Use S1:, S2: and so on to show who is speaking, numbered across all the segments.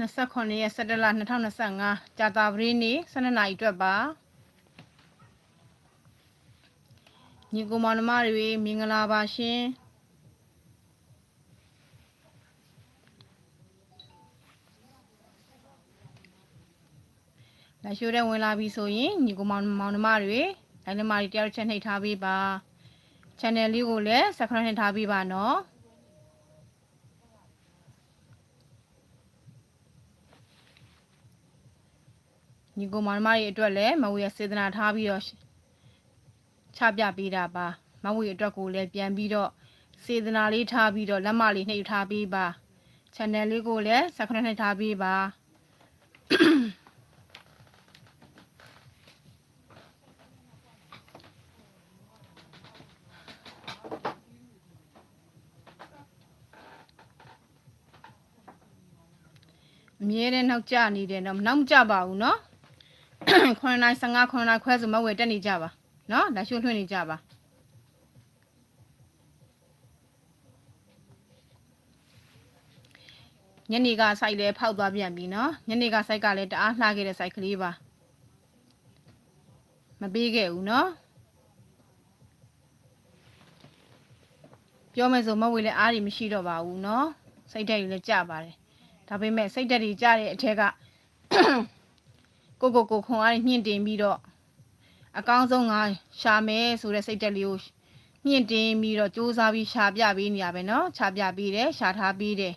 S1: 29ရက်17လ2025ကြာတာပတေးနေ့12နာရီအတွက်ပါညီကိုမောင်နှမတွေမင်္ဂလာပါရှင်လက်ရှိုးတဲ့ဝင်လာပြီဆိုရင်ညီကိုမောင်မောင်နှမတွေလိုင်းနံပါတ်တွေတယောက်တစ်ချက်နှိပ်ထားပေးပါ channel လေးကိုလည်း subscribe နှိပ်ထားပေးပါနော် ညီကိုမောင်နှမတွေအတွက်လည်းမဝေရစေတနာထားပြီးတော့ချပြပေးတာပါမဝေအတွက်ကိုလည်းပြန်ပြီးတော့စေတနာလေးထားပြီးတော့လက်မလေးနှိပ်ထားပေးပါ channel လေးကိုလည်း subscribe နှိပ်ထားပေးပါအမြဲတမ်းနောက်ကျနေတယ်နော်နောက်မကျပါဘူးနော် 9နိုင်15 9နိုင်ခွဲဆိုမဝယ်တက်နေကြပါနော်လက်ရှိလွှင့်နေကြပါညနေကစိုက်လဲဖောက်သွားပြန်ပြီနော်ညနေကစိုက်ကလည်းတအားလှခဲ့တဲ့စိုက်ကလေးပါမပေးခဲ့ဘူးနော်ပြောမယ်ဆိုမဝေလည်းအားတွေမရှိတော့ပါဘူးနော်စိတ်ဓာတ်တွေလည်းကြပါတယ်ဒါပေမဲ့စိတ်ဓာတ်တွေကြတဲ့အထက်က ကိုကိုကိုခွန်အားတွေမြင့်တင်ပြီးတော့အကောင်းဆုံးကရှာမယ်ဆိုတဲ့စိတ်တက်လေးကိုမြင့်တင်ပြီးတော့စူးစမ်းပြီးရှာပြပေးနေရပဲเนาะရှာပြပေးတယ်ရှာထားပေးတယ်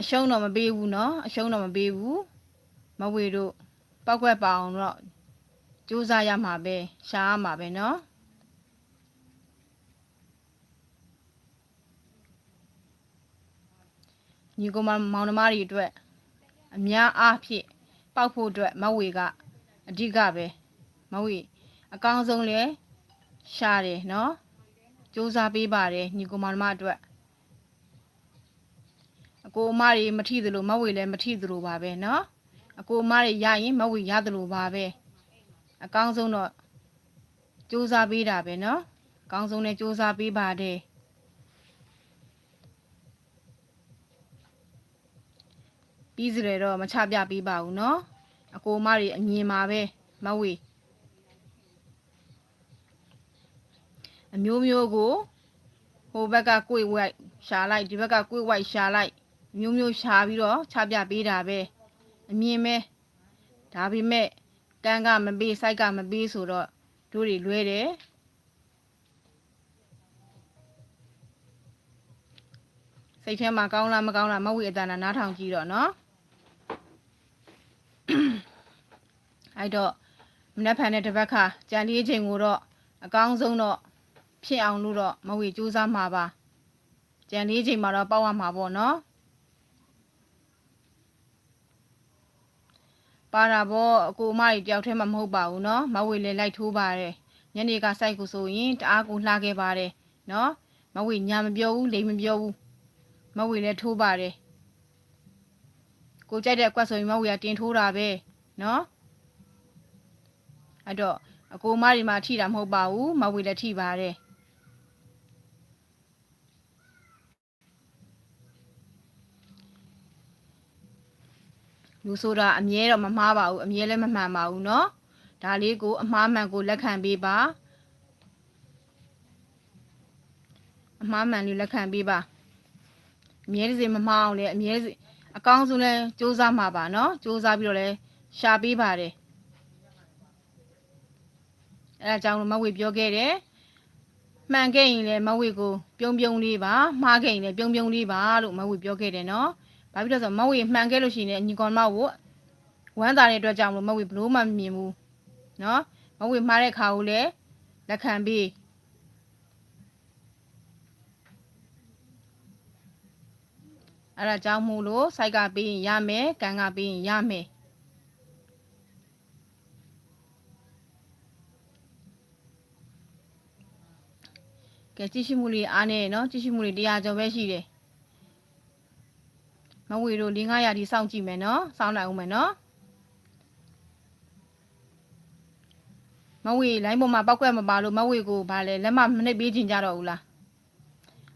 S1: အရှုံးတော့မပေးဘူးเนาะအရှုံးတော့မပေးဘူးမဝေတို့ပောက်ကွက်ပါအောင်တော့စူးစမ်းရမှာပဲရှာရမှာပဲเนาะ ညီကောင်မောင်နှမတွေအတွက်အများအားဖြင့်ပောက်ဖို့အတွက်မဝေကအဓိကပဲမဝေအကောင်းဆုံးလဲရှားတယ်နော်စူးစမ်းပေးပါတယ်ညီကောင်မောင်နှမအတွက်အကိုအမတွေမထိသလိုမဝေလည်းမထိသလိုပါပဲနော်အကိုအမတွေရရင်မဝေရသလိုပါပဲအကောင်းဆုံးတော့စူးစမ်းပေးတာပဲနော်အကောင်းဆုံးနဲ့စူးစမ်းပေးပါတယ် ပြီးစရတော့မချပြပေးပါဘူးเนาะအကိုမတွေအမြင်မှာပဲမဝေအမျိုးမျိုးကိုဟိုဘက်ကကိုယ်ဝိုက်ရှာလိုက်ဒီဘက်ကကိုယ်ဝိုက်ရှာလိုက်မျိုးမျိုးရှာပြီးတော့ချပြပေးတာပဲအမြင်ပဲဒါပေမဲ့ကန်းကမပေးစိုက်ကမပေးဆိုတော့တို့တွေလွဲတယ်စိတ်ထဲမှာကောင်းလားမကောင်းလားမဝေအတန်နာနားထောင်ကြည့်တော့နော် အဲ့တော့မနက်ဖြန်တဲ့တစ်ပတ်ခါကြံလေးချိန်ကိုတော့အကောင်းဆုံးတော့ဖြစ်အောင်လို့တော့မဝေစူးစမ်းမှာပါကြံလေးချိန်မှာတော့ပေါက်ရမှာပေါ့နော်ပါတာပေါ့အကိုမကြီးတယောက်တည်းမှမဟုတ်ပါဘူးနော်မဝေလေလိုက်ထိုးပါတယ်ညနေကစိုက်ကိုဆိုရင်တအားကိုလှခဲ့ပါတယ်နော်မဝေညာမပြောဘူးလိမ်မပြောဘူးမဝေလည်းထိုးပါတယ် ကိုကြိုက်တဲ့အကွက်ဆိုရင်မဝေကတင်ထိုးတာပဲเนาะအဲ့တော့အကိုမတွေမှာထိတာမဟုတ်ပါဘူးမဝေလည်းထိပါတယ်လူဆိုတာအမြဲတော့မမှားပါဘူးအမြဲလည်းမမှန်ပါဘူးเนาะဒါလေးကိုအမှားမှန်ကိုလက်ခံပေးပါအမှားမှန်လေးလက်ခံပေးပါအမြဲတစေမမှားအောင်လေအမြဲတစေ အကောင်းဆုံးလဲစူးစမ်းမှာပါနော်စူးစမ်းပြီးတော့လဲရှာပေးပါတယ်အဲဒါကြောင့်မဝေပြောခဲ့တယ်မှန်ခဲ့ရင်လည်းမဝေကိုပြုံးပြုံးလေးပါမှားခဲ့ရင်လည်းပြုံးပြုံးလေးပါလို့မဝေပြောခဲ့တယ်နော်ဘာဖြစ်လို့ဆိုမဝေမှန်ခဲ့လို့ရှိရင်ညီကောင်မကိုဝမ်းသာတဲ့အတွက်ကြောင့်မဝေဘလို့မှမမြင်ဘူးနော်မဝေမှားတဲ့ခါကိုလည်းလက်ခံပြီး အဲ့ဒါကြောင့်မို့လို့စိုက်ကပေးရင်ရမယ်ကန်ကပေးရင်ရမယ်ကဲကြည့်ရှိမှုလေးအားနေနော်ကြည့်ရှိမှုလေးတရားကျော်ပဲရှိတယ်မဝေတို့၄900ရာဒီစောင့်ကြည့်မယ်နော်စောင့်လိုက်အောင်မယ်နော်မဝေလိုင်းပေါ်မှာပောက်ကွက်မပါလို့မဝေကိုဗာလဲလက်မမနှိပ်ပေးချင်ကြတော့ဘူးလား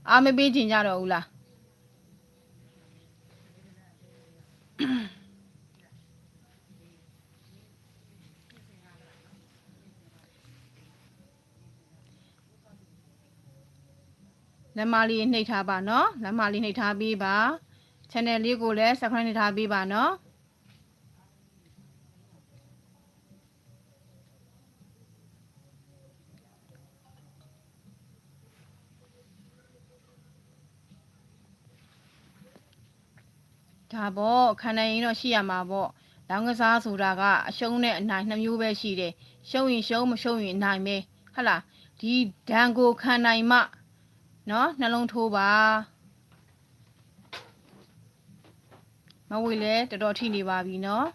S1: အားမပေးချင်ကြတော့ဘူးလား လက်မလေးနှိပ်ထားပါနော်လက်မလေးနှိပ်ထားပြီးပါ channel လေးကိုလည်း subscribe နှိပ်ထားပြီးပါနော် ဒါပေါ့ခံနိုင်ရင်တော့ရှိရမှာပေါ့လောင်းကစားဆိုတာကအရှုံးနဲ့အနိုင်နှစ်မျိုးပဲရှိတယ်ရှုံးရင်ရှုံးမရှုံးရင်အနိုင်ပဲဟုတ်လားဒီဒဏ်ကိုခံနိုင်မှနော်နှလုံးထိုးပါမဝေလဲတော်တော်ထိနေပါပြီနော်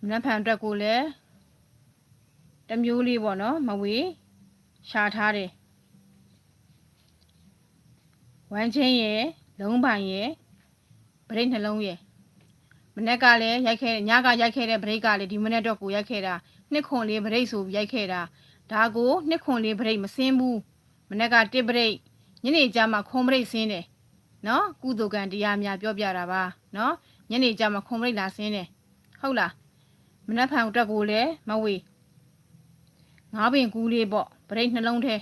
S1: မနှက်ဖန်အတွက်ကိုလည်း တစ်မျိုးလေးပေါ့နော်မဝေရှာထားတယ်ဝမ်းချင်းရယ်လုံးပိုင်ရယ်ဗရိတ်နှလုံးရယ်မနေ့ကလည်းရိုက်ခဲ့ညကရိုက်ခဲ့တဲ့ဗရိတ်ကလည်းဒီမနေ့တော့ကိုရိုက်ခဲ့တာနှစ်ခွန်လေးဗရိတ်ဆိုပြီးရိုက်ခဲ့တာဒါကိုနှစ်ခွန်လေးဗရိတ်မစင်းဘူးမနေ့ကတစ်ဗရိတ်ညနေကျမှခွန်ဗရိတ်စင်းတယ်နော်ကုသိုလ်ကံတရားများပြောပြတာပါနော်ညနေကျမှခွန်ဗရိတ်လာစင်းတယ်ဟုတ်လားမနေ့ဖန်အတွက်ကိုလည်းမဝေ ငါးပင်ကူးလေးပေါ့ဗရိတ်နှလုံးထဲ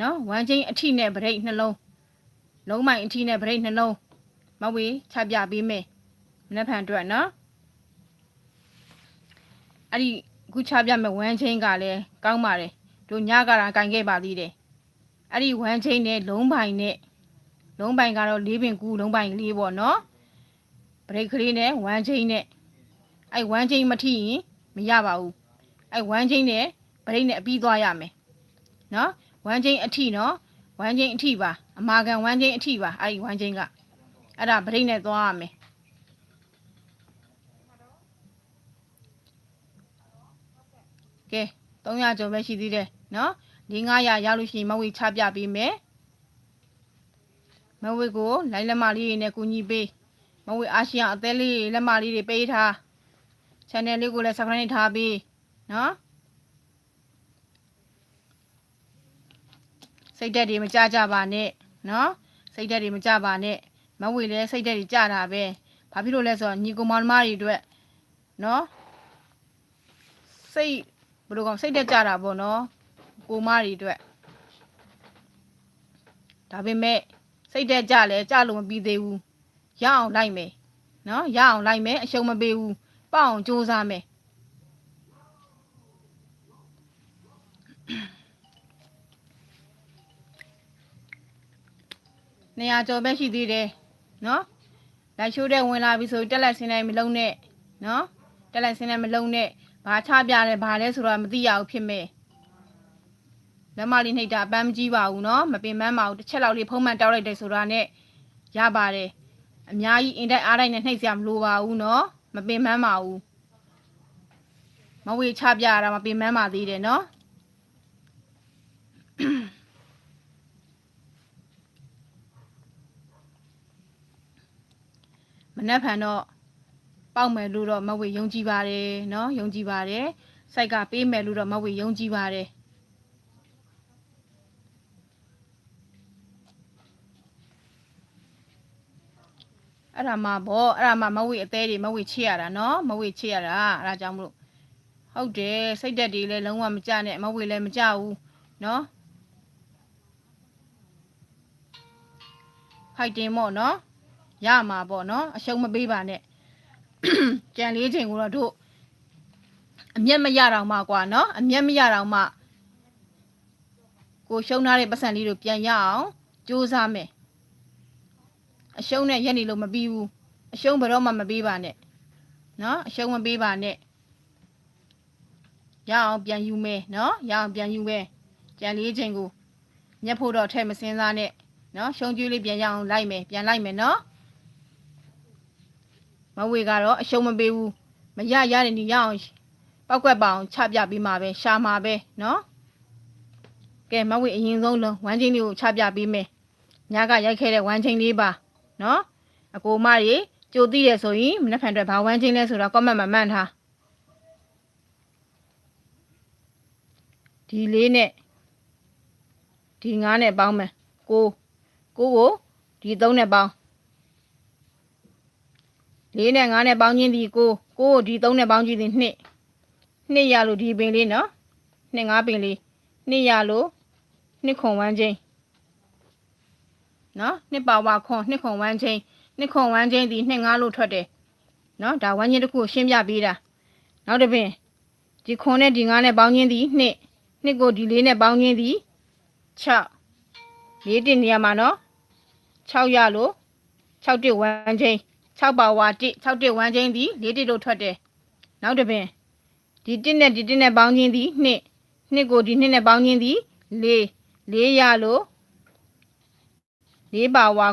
S1: နော်ဝမ်းချင်းအထိနဲ့ဗရိတ်နှလုံးလုံးမိုင်အထိနဲ့ဗရိတ်နှလုံးမဝေချပြပေးမယ်မနေ့ဖန်အတွက်နော်အဲ့ဒီအခုချပြမဲ့ဝမ်းချင်းကလည်းကောင်းပါတယ်တို့ညကတာကင်ခဲ့ပါသေးတယ်အဲ့ဒီဝမ်းချင်းနဲ့လုံးပိုင်နဲ့လုံးပိုင်ကတော့လေးပင်ကူးလုံးပိုင်လေးပေါ့နော်ဗရိတ်ကလေးနဲ့ဝမ်းချင်းနဲ့အဲ့ဝမ်းချင်းမထိရင်မရပါဘူးအဲ့ဝမ်းချင်းနဲ့ ဗရိတ်နဲ့အပြီးသွားရမယ်နော်ဝမ်းချင်းအထိနော်ဝမ်းချင်းအထိပါအမာခံဝမ်းချင်းအထိပါအဲ့ဒီဝမ်းချင်းကအဲ့ဒါဗရိတ်နဲ့သွားရမယ်ကဲ300ကျော်ပဲရှိသေးတယ်နော်၄900ရောက်လို့ရှိရင်မဝေချပြပေးမယ်မဝေကိုလိုင်းလက်မလေးတွေနဲ့ကူညီပေးမဝေအာရှီယံအသေးလေးလက်မလေးတွေပေးထား channel လေးကိုလည်း subscribe ထားပေးနော် စိတ်ဓာတ်တွေမကြကြပါနဲ့နော်စိတ်ဓာတ်တွေမကြပါနဲ့မဝေလည်းစိတ်ဓာတ်တွေကြတာပဲဘာဖြစ်လို့လဲဆိုတော့ညီကောင်မမတွေအတွက်နော်စိတ်ဘယ်လိုကောင်စိတ်ဓာတ်ကြတာပေါ့နော်ကိုမတွေအတွက်ဒါပေမဲ့စိတ်ဓာတ်ကြလဲကြလို့မပြီးသေးဘူးရအောင်လိုက်မယ်နော်ရအောင်လိုက်မယ်အရှုံးမပေးဘူးပေါ့အောင်စူးစမ်းမယ် နေရာကျော်ပဲရှိသေးတယ်နော်လိုက်ရှိုးတဲ့ဝင်လာပြီဆိုတက်လက်ဆင်းတိုင်းမလုံးနဲ့နော်တက်လက်ဆင်းတိုင်းမလုံးနဲ့ဘာချပြလဲဘာလဲဆိုတော့မသိရဘူးဖြစ်မဲ့လက်မလေးနှိပ်တာအပန်းမကြီးပါဘူးနော်မပင်ပန်းပါဘူးတစ်ချက်လောက်လေးဖုံးမှန်တောက်လိုက်တယ်ဆိုတာနဲ့ရပါတယ်အများကြီးအင်တိုက်အားတိုက်နဲ့နှိပ်စရာမလိုပါဘူးနော်မပင်ပန်းပါဘူးမဝေချပြရတာမပင်ပန်းပါသေးတယ်နော် နှက်ဖန်တော့ပေါက်မယ်လို့တော့မဝေယုံကြည်ပါတယ်နော်ယုံကြည်ပါတယ်စိုက်ကပေးမယ်လို့တော့မဝေယုံကြည်ပါတယ်အဲ့ဒါမှဗောအဲ့ဒါမှမဝေအသေးတွေမဝေချစ်ရတာနော်မဝေချစ်ရတာအဲ့ဒါကြောင့်မလို့ဟုတ်တယ်စိတ်သက်တွေလည်းလုံးဝမကြနဲ့မဝေလည်းမကြဘူးနော်ဖိုက်တင်ပေါ့နော် ရမှာပေါ့နော်အရှုံးမပေးပါနဲ့ကြံလေးချိန်ကိုတော့တို့အမျက်မရတော့မှကွာနော်အမျက်မရတော့မှကိုရှုံးထားတဲ့ပတ်စံလေးတို့ပြန်ရအောင်ကြိုးစားမယ်အရှုံးနဲ့ရက်နေလို့မပြီးဘူးအရှုံးဘယ်တော့မှမပေးပါနဲ့နော်အရှုံးမပေးပါနဲ့ရအောင်ပြန်ယူမယ်နော်ရအောင်ပြန်ယူမယ်ကြံလေးချိန်ကိုညက်ဖို့တော့ထဲမစင်းစားနဲ့နော်ရှုံးကျွေးလေးပြန်ရအောင်လိုက်မယ်ပြန်လိုက်မယ်နော် မဝေကတော့အရှုံးမပေးဘူးမရရတဲ့နေရအောင်ပောက်ကွက်ပအောင်ချပြပေးမှာပဲရှာမှာပဲနော်ကဲမဝေအရင်ဆုံးလုံးဝမ်းချင်းလေးကိုချပြပေးမယ်ညကရိုက်ခဲ့တဲ့ဝမ်းချင်းလေးပါနော်အကိုမကြီးကြိုသိတယ်ဆိုရင်မနေ့ဖန်အတွက်ဘာဝမ်းချင်းလဲဆိုတော့ comment မှာမှန်ထားဒီလေးနဲ့ဒီငါးနဲ့ပေါင်းမယ်ကိုကိုကိုဒီသုံးနဲ့ပေါင်း လေးနဲ့ငါးနဲ့ပေါင်းချင်းဒီကိုကိုကိုဒီသုံးနဲ့ပေါင်းချင်းဒီနှစ်နှစ်ရလို့ဒီပင်လေးနော်နှစ်ငါးပင်လေးနှစ်ရလို့နှစ်ခွန်ဝမ်းချင်းနော်နှစ်ပါဝါခွန်နှစ်ခွန်ဝမ်းချင်းနှစ်ခွန်ဝမ်းချင်းဒီနှစ်ငါးလို့ထွက်တယ်နော်ဒါဝမ်းချင်းတစ်ခုကိုရှင်းပြပေးတာနောက်တစ်ပင်ဒီခွန်နဲ့ဒီငါးနဲ့ပေါင်းချင်းဒီနှစ်နှစ်ကိုဒီလေးနဲ့ပေါင်းချင်းဒီ6လေးတင်နေရမှာနော်6ရလို့6တစ်ဝမ်းချင်း 6ပါဝါ1 6တစ်ဝမ်းချင်းဒီလေးတစ်လို့ထွက်တယ်နောက်တစ်ပင်ဒီတစ်နဲ့ဒီတစ်နဲ့ပေါင်းချင်းဒီနှစ်နှစ်ကိုဒီနှစ်နဲ့ပေါင်းချင်းဒီလေးလေးရလို့လေးပါဝါ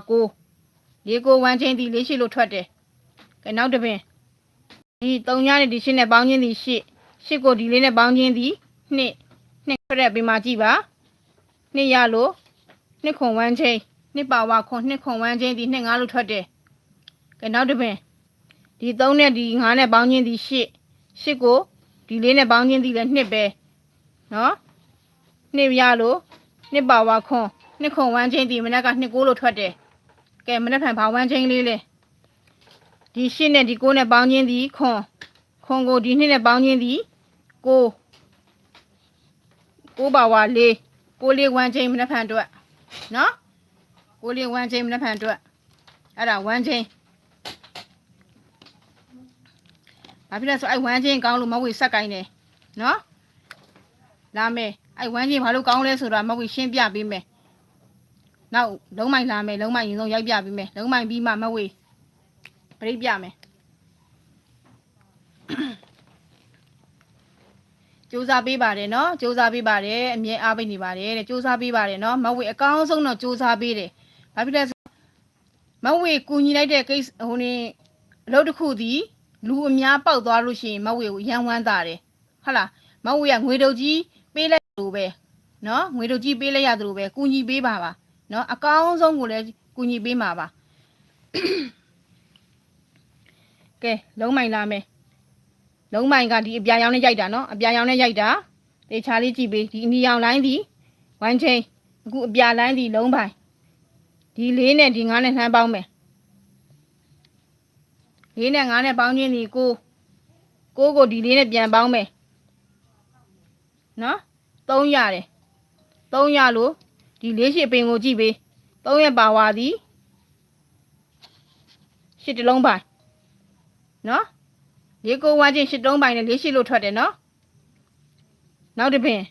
S1: 9လေးကိုဝမ်းချင်းဒီလေးရှိလို့ထွက်တယ်ကဲနောက်တစ်ပင်ဒီ3ညနဲ့ဒီ8နဲ့ပေါင်းချင်းဒီ8 8ကိုဒီလေးနဲ့ပေါင်းချင်းဒီနှစ်နှစ်ထွက်တဲ့ပြင်မှာကြည့်ပါနှစ်ရလို့နှစ်ခွန်ဝမ်းချင်းနှစ်ပါဝါခွန်နှစ်ခွန်ဝမ်းချင်းဒီနှစ်ငါလို့ထွက်တယ် ကဲနောက်တစ်ပင်ဒီ3နဲ့ဒီ5နဲ့ပေါင်းချင်းဒီ8 8ကိုဒီလေးနဲ့ပေါင်းချင်းဒီလည်းနှစ်ပဲနော်နှစ်ရလို့နှစ်ပါဝါခွန်နှစ်ခွန်ဝမ်းချင်းဒီမနက်ကနှစ်ကိုလို့ထွက်တယ်ကဲမနက်ဖြန်ဘာဝမ်းချင်းလေးလဲဒီ8နဲ့ဒီ9နဲ့ပေါင်းချင်းဒီခွန်ခွန်ကိုဒီနှစ်နဲ့ပေါင်းချင်းဒီကိုကိုပါဝါလေးကိုလေးဝမ်းချင်းမနက်ဖြန်အတွက်နော်ကိုလေးဝမ်းချင်းမနက်ဖြန်အတွက်အဲ့ဒါဝမ်းချင်း ဘာဖြစ်လဲဆိုအဲ့ဝမ်းချင်းကောင်းလို့မဟုတ်ဝေဆက်ကိုင်းတယ်နော်လာမယ်အဲ့ဝမ်းချင်းဘာလို့ကောင်းလဲဆိုတာမဟုတ်ဝေရှင်းပြပေးမယ်နောက်လုံးမိုင်လာမယ်လုံးမိုင်ရင်ဆုံးရိုက်ပြပေးမယ်လုံးမိုင်ပြီးမှမဟုတ်ဝေပြိတ်ပြမယ်စူးစမ်းပေးပါတယ်နော်စူးစမ်းပေးပါတယ်အမြဲအားပေးနေပါတယ်တဲ့စူးစမ်းပေးပါတယ်နော်မဝေအကောင်းဆုံးတော့စူးစမ်းပေးတယ်ဘာဖြစ်လဲဆိုမဝေကူညီလိုက်တဲ့ကိစ္စဟိုနေအလုပ်တစ်ခုဒီ လူအများပေါက်သွားလို့ရှိရင်မဝေကိုရန်ဝမ်းတာတယ်ဟုတ်လားမဝေကငွေတုပ်ကြီးပေးလိုက်လို့ပဲနော်ငွေတုပ်ကြီးပေးလိုက်ရတယ်လို့ပဲကူညီပေးပါပါနော်အကောင်းဆုံးကိုလည်းကူညီပေးမှာပါကဲလုံးမိုင်လာမယ်လုံးမိုင်ကဒီအပြာရောင်နဲ့ရိုက်တာနော်အပြာရောင်နဲ့ရိုက်တာတေချာလေးကြည့်ပေးဒီအနီရောင်လိုင်းဒီဝမ်းချင်းအခုအပြာလိုင်းဒီလုံးပိုင်ဒီလေးနဲ့ဒီငါးနဲ့နှမ်းပေါင်းမယ် လေးနဲ့ငါးနဲ့ပေါင်းချင်းဒီကိုကိုကိုဒီလေးနဲ့ပြန်ပေါင်းမယ်နော်သုံးရတယ်သုံးရလို့ဒီလေးရှိပင်ကိုကြည့်ပေးသုံးရပါဝါသည်ရှစ်တလုံးပိုင်နော်လေးကိုဝမ်းချင်းရှစ်တုံးပိုင်နဲ့လေးရှိလို့ထွက်တယ်နော်နောက်တစ်ပင်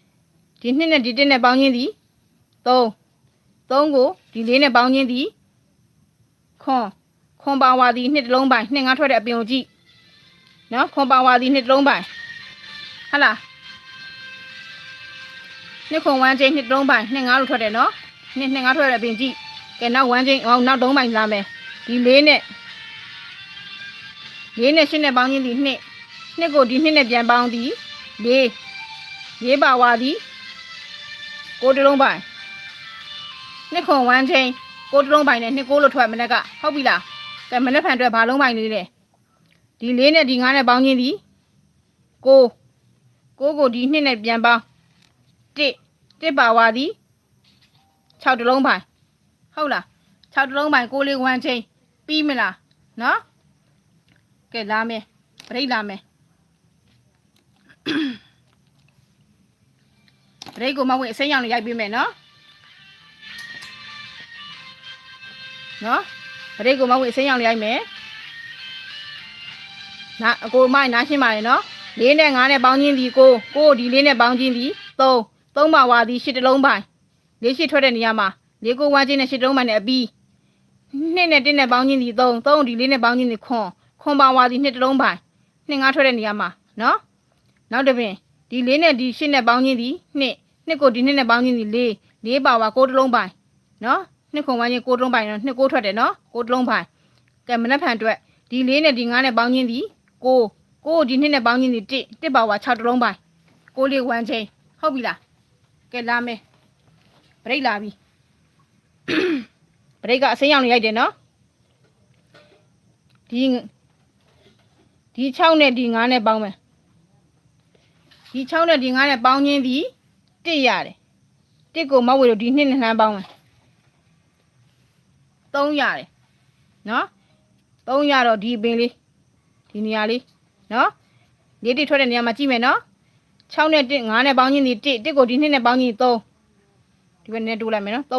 S1: ဒီနှစ်နဲ့ဒီတစ်နဲ့ပေါင်းချင်းသည်3 3ကိုဒီလေးနဲ့ပေါင်းချင်းသည်ခွန် ခွန်ပါဝါသည်နှစ်တလုံးပိုင်နှစ်ငါထွက်တဲ့အပြင်ကိုကြည့်နော်ခွန်ပါဝါသည်နှစ်တလုံးပိုင်ဟဟလားနှစ်ခွန်ဝမ်းချင်းနှစ်တလုံးပိုင်နှစ်ငါလို့ထွက်တယ်နော်နှစ်နှစ်ငါထွက်တဲ့အပြင်ကြည့်ကဲနောက်ဝမ်းချင်းဟောနောက်တုံးပိုင်လာမယ်ဒီလေးနဲ့လေးနဲ့ရှင်းနဲ့ပေါင်းချင်းဒီနှစ်နှစ်ကိုဒီနှစ်နဲ့ပြန်ပေါင်းသည်လေးလေးပါဝါသည်ကိုတလုံးပိုင်နှစ်ခွန်ဝမ်းချင်းကိုတလုံးပိုင်နဲ့နှစ်ကိုလို့ထွက်မနေ့ကဟုတ်ပြီလား ကဲမနေ့ဖန်အတွက်ဘာလုံးပိုင်လေးလဲဒီလေးနဲ့ဒီငါးနဲ့ပေါင်းချင်းသည်ကိုကိုကိုဒီနှစ်နဲ့ပြန်ပေါင်းတစ်တစ်ပါဝါသည်6တလုံးပိုင်ဟုတ်လား6တလုံးပိုင်ကိုလေးဝမ်းချင်းပြီးမလားနော်ကဲလာမယ်ပြိတ်လာမယ်ပြိတ်ကိုမဝင်အစိမ်းရောင်လေးရိုက်ပေးမယ်နော်နော် ပြိတ်ကိုမဝင်အစိမ်းရောင်လေးရိုက်မယ်နာအကိုမိုင်းနားရှင်းပါလေနော်လေးနဲ့ငါးနဲ့ပေါင်းချင်းဒီကိုကိုဒီလေးနဲ့ပေါင်းချင်းဒီသုံးသုံးပါဝါဒီရှစ်တလုံးပိုင်လေးရှစ်ထွက်တဲ့နေရာမှာလေးကိုဝမ်းချင်းနဲ့ရှစ်တလုံးပိုင်နဲ့အပီးနှစ်နဲ့တင်းနဲ့ပေါင်းချင်းဒီသုံးသုံးဒီလေးနဲ့ပေါင်းချင်းဒီခွန်ခွန်ပါဝါဒီနှစ်တလုံးပိုင်နှစ်ငါးထွက်တဲ့နေရာမှာနော်နောက်တစ်ပင်ဒီလေးနဲ့ဒီရှစ်နဲ့ပေါင်းချင်းဒီနှစ်နှစ်ကိုဒီနှစ်နဲ့ပေါင်းချင်းဒီလေးလေးပါဝါကိုတလုံးပိုင်နော် နှစ်ခွန်ဝမ်းချင်းကိုတလုံးပိုင်နော်နှစ်ကိုထွက်တယ်နော်ကိုတလုံးပိုင်ကဲမနှက်ဖန်အတွက်ဒီလေးနဲ့ဒီငါးနဲ့ပေါင်းချင်းဒီကိုကိုဒီနှစ်နဲ့ပေါင်းချင်းဒီတစ်တစ်ပါဝါ6တလုံးပိုင်ကိုလေးဝမ်းချင်းဟုတ်ပြီလားကဲလာမယ်ဘရိတ်လာပြီဘရိတ်ကအစိမ်းရောင်နေရိုက်တယ်နော်ဒီဒီ6နဲ့ဒီ9နဲ့ပေါင်းမယ်ဒီ6နဲ့ဒီ9နဲ့ပေါင်းခြင်းဒီ1ရတယ်1ကိုမဝေလို့ဒီ2နဲ့နှမ်းပေါင်းမယ် 3ရတယ်နော်3ရတော့ဒီပင်လေးဒီနေရာလေးနော်လေးတစ်ထွက်တဲ့နေရာမှာကြည့်မယ်နော်6နဲ့1 9နဲ့ပေါင်းခြင်းဒီ1 1ကိုဒီ2နဲ့ပေါင်းခြင်း3ဒီဘက်နဲ့တိုးလိုက်မယ်နော်3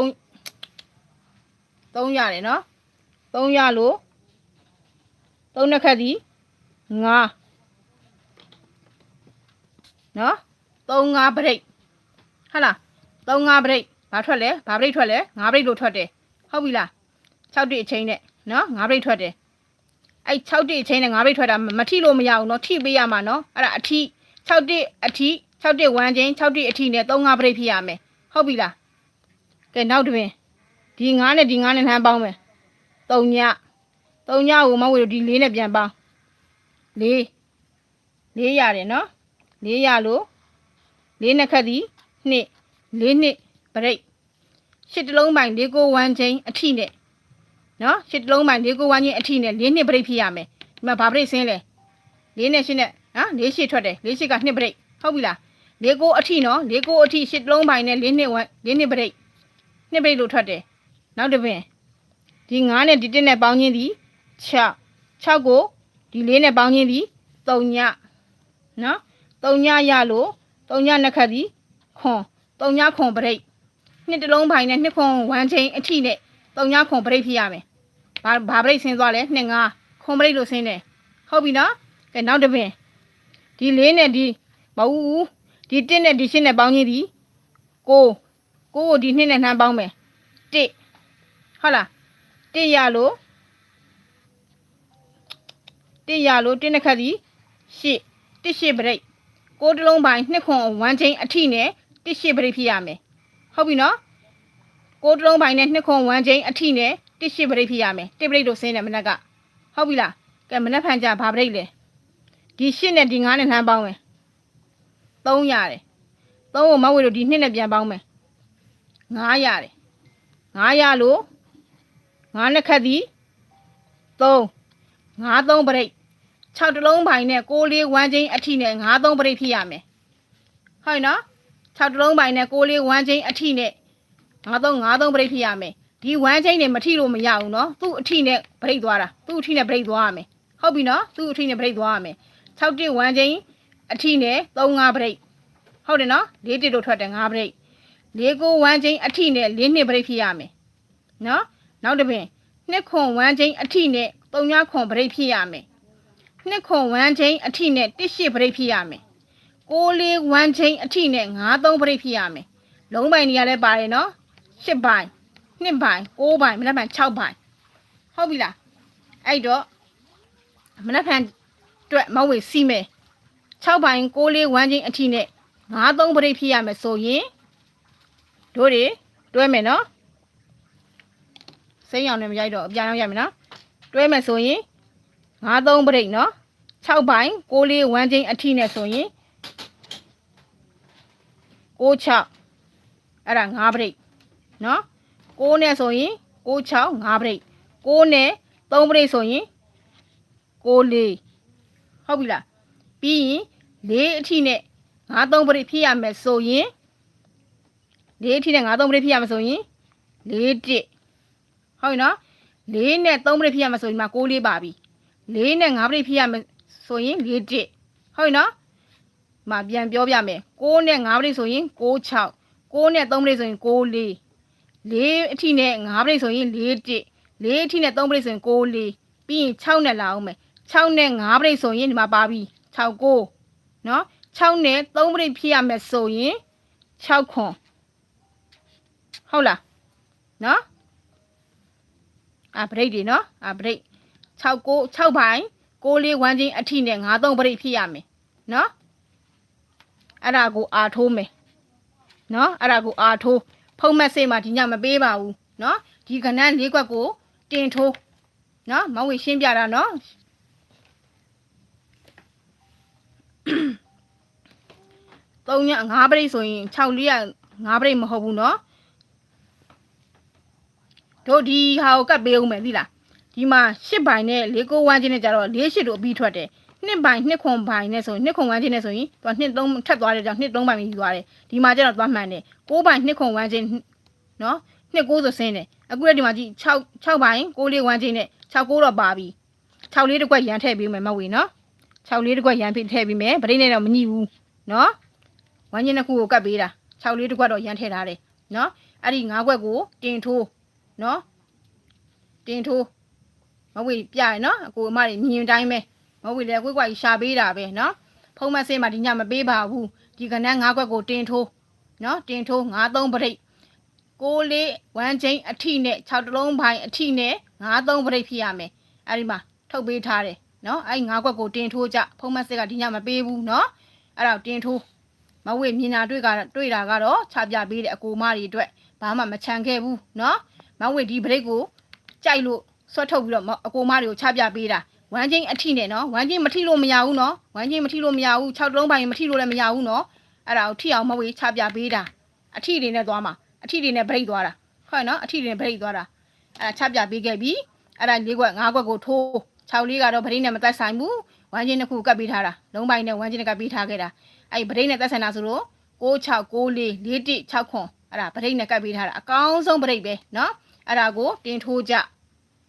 S1: 3ရတယ်နော်3ရလို့3နှစ်ခက်ဒီ9နော်3 5ပရိတ်ဟုတ်လား3 5ပရိတ်ဘာထွက်လဲဘာပရိတ်ထွက်လဲ9ပရိတ်လို့ထွက်တယ်ဟုတ်ပြီလား 6တိအချင်းနဲ့နော်9ပရိတ်ထွက်တယ်အဲ့6တိအချင်းနဲ့9ပရိတ်ထွက်တာမထိလို့မရဘူးနော်ထိပေးရမှာနော်အဲ့ဒါအထိ6တိအထိ6တိဝမ်းချင်း6တိအထိနဲ့3 5ပရိတ်ဖြစ်ရမယ်ဟုတ်ပြီလားကဲနောက်တစ်ပင်ဒီ9နဲ့ဒီ9နဲ့နှမ်းပေါင်းမယ်3ည3ညကိုမဝေလို့ဒီ4နဲ့ပြန်ပေါင်း4 4ရတယ်နော်4ရလို့4နှစ်ခက်ဒီနှစ်4နှစ်ပရိတ်ရှစ်တလုံးပိုင်၄ကိုဝမ်းချင်းအထိနဲ့ နော်ရှစ်တလုံးပိုင်၄ကိုဝမ်းချင်းအထိနဲ့4နှစ်ပရိတ်ဖြစ်ရမယ်ဒီမှာဘာပရိတ်ဆင်းလဲ4နဲ့8နဲ့နော်4ရှစ်ထွက်တယ်4ရှစ်ကနှစ်ပရိတ်ဟုတ်ပြီလား၄ကိုအထိနော်၄ကိုအထိရှစ်တလုံးပိုင်နဲ့4နှစ်ဝမ်း4နှစ်ပရိတ်နှစ်ပရိတ်လို့ထွက်တယ်နောက်တစ်ပင်ဒီ9နဲ့ဒီ1နဲ့ပေါင်းချင်းဒီ6 6ကိုဒီ4နဲ့ပေါင်းချင်းဒီ3ညနော်3ညရလို့3ညနှစ်ခတ်ဒီခွန်3ညခွန်ပရိတ်နှစ်တလုံးပိုင်းနဲ့နှစ်ခွန်ဝမ်းချင်းအထိနဲ့3ညခွန်ပရိတ်ဖြစ်ရမယ် ဘာဘာပရိတ်ဆင်းသွားလဲနှစ်ငါခွန်ပရိတ်လို့ဆင်းတယ်ဟုတ်ပြီနော်ကဲနောက်တစ်ပင်ဒီ4နဲ့ဒီမဟုတ်ဘူးဒီ1နဲ့ဒီ8နဲ့ပေါင်းချင်းဒီ6 6ကိုဒီ2နဲ့နှမ်းပေါင်းမယ်1ဟုတ်လား1ရလို့1ရလို့1နှစ်ခတ်ဒီ8 1ရှစ်ပရိတ်ကိုးတလုံးပိုင်းနှစ်ခွန်ဝမ်းချင်းအထိနဲ့1ရှစ်ပရိတ်ဖြစ်ရမယ်ဟုတ်ပြီနော်ကိုးတလုံးပိုင်းနဲ့နှစ်ခွန်ဝမ်းချင်းအထိနဲ့ 1ရှစ်ပရိတ်ဖြစ်ရမယ်1ပရိတ်တို့ဆင်းတယ်မနက်ကဟုတ်ပြီလားကဲမနက်ဖန်ကြဘာပရိတ်လဲဒီရှစ်နဲ့ဒီ9နဲ့နှမ်းပေါင်းမယ်3ရတယ်3ကိုမဝေလို့ဒီ2နဲ့ပြန်ပေါင်းမယ်9ရတယ်9ရလို့9နှစ်ခတ်သည်3 9 3ပရိတ်6တလုံးပိုင်းနဲ့6လေးဝမ်းချင်းအထိနဲ့9 3ပရိတ်ဖြစ်ရမယ်ဟုတ်နော်6တလုံးပိုင်းနဲ့6လေးဝမ်းချင်းအထိနဲ့9 3 9 3ပရိတ်ဖြစ်ရမယ် ဒီဝမ်းချင်းနဲ့မထိလို့မရဘူးနော်သူ့အထိနဲ့ပရိတ်သွားတာသူ့အထိနဲ့ပရိတ်သွားရမယ်ဟုတ်ပြီနော်သူ့အထိနဲ့ပရိတ်သွားရမယ်6တစ်ဝမ်းချင်းအထိနဲ့3 5ပရိတ်ဟုတ်တယ်နော်4တစ်တို့ထွက်တယ်5ပရိတ်4ကိုဝမ်းချင်းအထိနဲ့4နှစ်ပရိတ်ဖြစ်ရမယ်နော်နောက်တစ်ပင်နှစ်ခွန်ဝမ်းချင်းအထိနဲ့3ညခွန်ပရိတ်ဖြစ်ရမယ်နှစ်ခွန်ဝမ်းချင်းအထိနဲ့1ရှစ်ပရိတ်ဖြစ်ရမယ်ကိုးလေးဝမ်းချင်းအထိနဲ့9 3ပရိတ်ဖြစ်ရမယ်လုံးပိုင်နေရာလဲပါတယ်နော်10ပိုင် 2ပိုင်6ပိုင်မနက်ဖြန်6ပိုင်ဟုတ်ပြီလားအဲ့တော့မနက်ဖြန်အတွက်မဝေစီမယ်6ပိုင်6လေးဝမ်းချင်းအထိနဲ့9 3ပရိတ်ဖြစ်ရမယ်ဆိုရင်တို့တွေတွဲမယ်နော်စိမ့်ရောင်နဲ့မရိုက်တော့အပြာရောင်ရိုက်မယ်နော်တွဲမယ်ဆိုရင်9 3ပရိတ်နော်6ပိုင်6လေးဝမ်းချင်းအထိနဲ့ဆိုရင်6 6အဲ့ဒါ9ပရိတ်နော် 6နဲ့ဆိုရင်6 6 5ပရိတ်6နဲ့3ပရိတ်ဆိုရင်6 4ဟုတ်ပြီလားပြီးရင်4အထိနဲ့9 3ပရိတ်ဖြစ်ရမယ်ဆိုရင်4အထိနဲ့9 3ပရိတ်ဖြစ်ရမယ်ဆိုရင်4 1ဟုတ်ပြီနော်4နဲ့3ပရိတ်ဖြစ်ရမယ်ဆိုရင်ဒီမှာ6 4ပါပြီ4နဲ့5ပရိတ်ဖြစ်ရမယ်ဆိုရင်4 1ဟုတ်ပြီနော်မပြန်ပြောပြမယ်6နဲ့5ပရိတ်ဆိုရင်6 6 6နဲ့3ပရိတ်ဆိုရင်6 4 4အထိနဲ့5ပရိတ်ဆိုရင်4 1 4အထိနဲ့3ပရိတ်ဆိုရင်6 4ပြီးရင်6နဲ့လာအောင်မယ်6နဲ့5ပရိတ်ဆိုရင်ဒီမှာပါပြီ6 9နော်6နဲ့3ပရိတ်ဖြစ်ရမယ်ဆိုရင်6ခွန်ဟုတ်လားနော်အာပရိတ်တွေနော်အာပရိတ်6 9 6ပိုင်း6လေးဝမ်းချင်းအထိနဲ့9 3ပရိတ်ဖြစ်ရမယ်နော်အဲ့ဒါကိုအာထိုးမယ်နော်အဲ့ဒါကိုအာထိုး ဖုံးမက်စိတ်မှာဒီညမပေးပါဘူးနော်ဒီကဏ္ဍလေးကွက်ကိုတင်ထိုးနော်မောင်ဝေရှင်းပြတာနော်သုံးည5ပရိတ်ဆိုရင်6လေးက5ပရိတ်မဟုတ်ဘူးနော်တို့ဒီဟာကိုကတ်ပေးဦးမယ်သိလားဒီမှာ8ဘိုင်နဲ့၄ကိုဝမ်းချင်းနဲ့ကြတော့၄8တို့အပြီးထွက်တယ် နှစ်ဘိုင်နှစ်ခွန်ဘိုင်နဲ့ဆိုရင်နှစ်ခွန်ဝမ်းချင်းနဲ့ဆိုရင်သူကနှစ်3ထက်သွားတဲ့ကြောင့်နှစ်3ဘိုင်ပြီးသွားတယ်ဒီမှာကျတော့သွားမှန်တယ်6ဘိုင်နှစ်ခွန်ဝမ်းချင်းနော်နှစ်9ဆိုဆင်းတယ်အခုလည်းဒီမှာကြည့်6 6ဘိုင်6လေးဝမ်းချင်းနဲ့6 9တော့ပါပြီ6လေးတစ်ခွက်ရန်ထည့်ပေးမယ်မဟုတ်ဘူးနော်6လေးတစ်ခွက်ရန်ထည့်ပေးမယ်ဗရိတ်နဲ့တော့မညှိဘူးနော်ဝမ်းချင်းတစ်ခုကိုကတ်ပေးတာ6လေးတစ်ခွက်တော့ရန်ထည့်ထားတယ်နော်အဲ့ဒီ9ခွက်ကိုတင်ထိုးနော်တင်ထိုးမဝေပြရနော်အကိုအမတွေမြင်တိုင်းပဲ မဝေလည်းကိုယ်ကွာကြီးရှာပေးတာပဲနော်ဖုံးမဆင်းမှာဒီညမပေးပါဘူးဒီကနန်း၅ခွက်ကိုတင်ထိုးနော်တင်ထိုး၅သုံးပရိတ်ကိုလေးဝမ်းချင်းအထိနဲ့6တလုံးပိုင်းအထိနဲ့၅သုံးပရိတ်ဖြစ်ရမယ်အဲ့ဒီမှာထုတ်ပေးထားတယ်နော်အဲ့၅ခွက်ကိုတင်ထိုးကြဖုံးမဆင်းကဒီညမပေးဘူးနော်အဲ့တော့တင်ထိုးမဝေမြင်တာတွေ့ကတွေ့တာကတော့ချပြပေးတယ်အကိုမတွေအတွက်ဘာမှမချန်ခဲ့ဘူးနော်မဝေဒီပရိတ်ကိုကြိုက်လို့ဆွတ်ထုတ်ပြီးတော့မအကိုမတွေကိုချပြပေးတာ ဝမ်းချင်းအထိနဲ့နော်ဝမ်းချင်းမထိလို့မရဘူးနော်ဝမ်းချင်းမထိလို့မရဘူး6တုံးပိုင်းမထိလို့လည်းမရဘူးနော်အဲ့ဒါကိုထိအောင်မဝေချပြပေးတာအထိတွေနဲ့သွားမှာအထိတွေနဲ့ဗရိတ်သွားတာဟုတ်နော်အထိတွေနဲ့ဗရိတ်သွားတာအဲ့ဒါချပြပေးခဲ့ပြီအဲ့ဒါ၄ခွက်၅ခွက်ကိုထိုး6လေးကတော့ဗရိတ်နဲ့မသက်ဆိုင်ဘူးဝမ်းချင်းတစ်ခုကပ်ပေးထားတာလုံးပိုင်းနဲ့ဝမ်းချင်းကပ်ပေးထားခဲ့တာအဲ့ဗရိတ်နဲ့သက်ဆိုင်တာဆိုတော့6 6 6 4 4 1 6ခွန်အဲ့ဒါဗရိတ်နဲ့ကပ်ပေးထားတာအကောင်းဆုံးဗရိတ်ပဲနော်အဲ့ဒါကိုတင်ထိုးကြ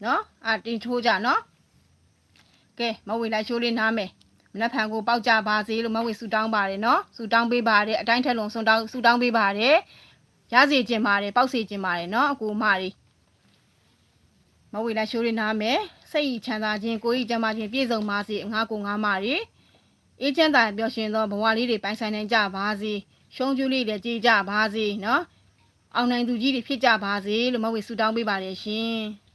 S1: နော်အာတင်ထိုးကြနော် ကဲမဝေလိုက်ရှိုးလေးနားမယ်မနက်ဖြန်ကိုပေါက်ကြပါစေလို့မဝေဆူတောင်းပါတယ်နော်ဆူတောင်းပေးပါတယ်အတိုင်းထက်လုံးဆူတောင်းဆူတောင်းပေးပါတယ်ရစေခြင်းပါတယ်ပေါက်စေခြင်းပါတယ်နော်အကူမတွေမဝေလိုက်ရှိုးလေးနားမယ်စိတ်ဤချမ်းသာခြင်းကိုယ်ဤကျမ်းမာခြင်းပြည့်စုံပါစေငါကိုငါမတွေအေးချမ်းသာပျော်ရွှင်သောဘဝလေးတွေပိုင်ဆိုင်နိုင်ကြပါစေရှုံးကျူးလေးတွေကြည်ကြပါစေနော်အောင်နိုင်သူကြီးတွေဖြစ်ကြပါစေလို့မဝေဆူတောင်းပေးပါတယ်ရှင်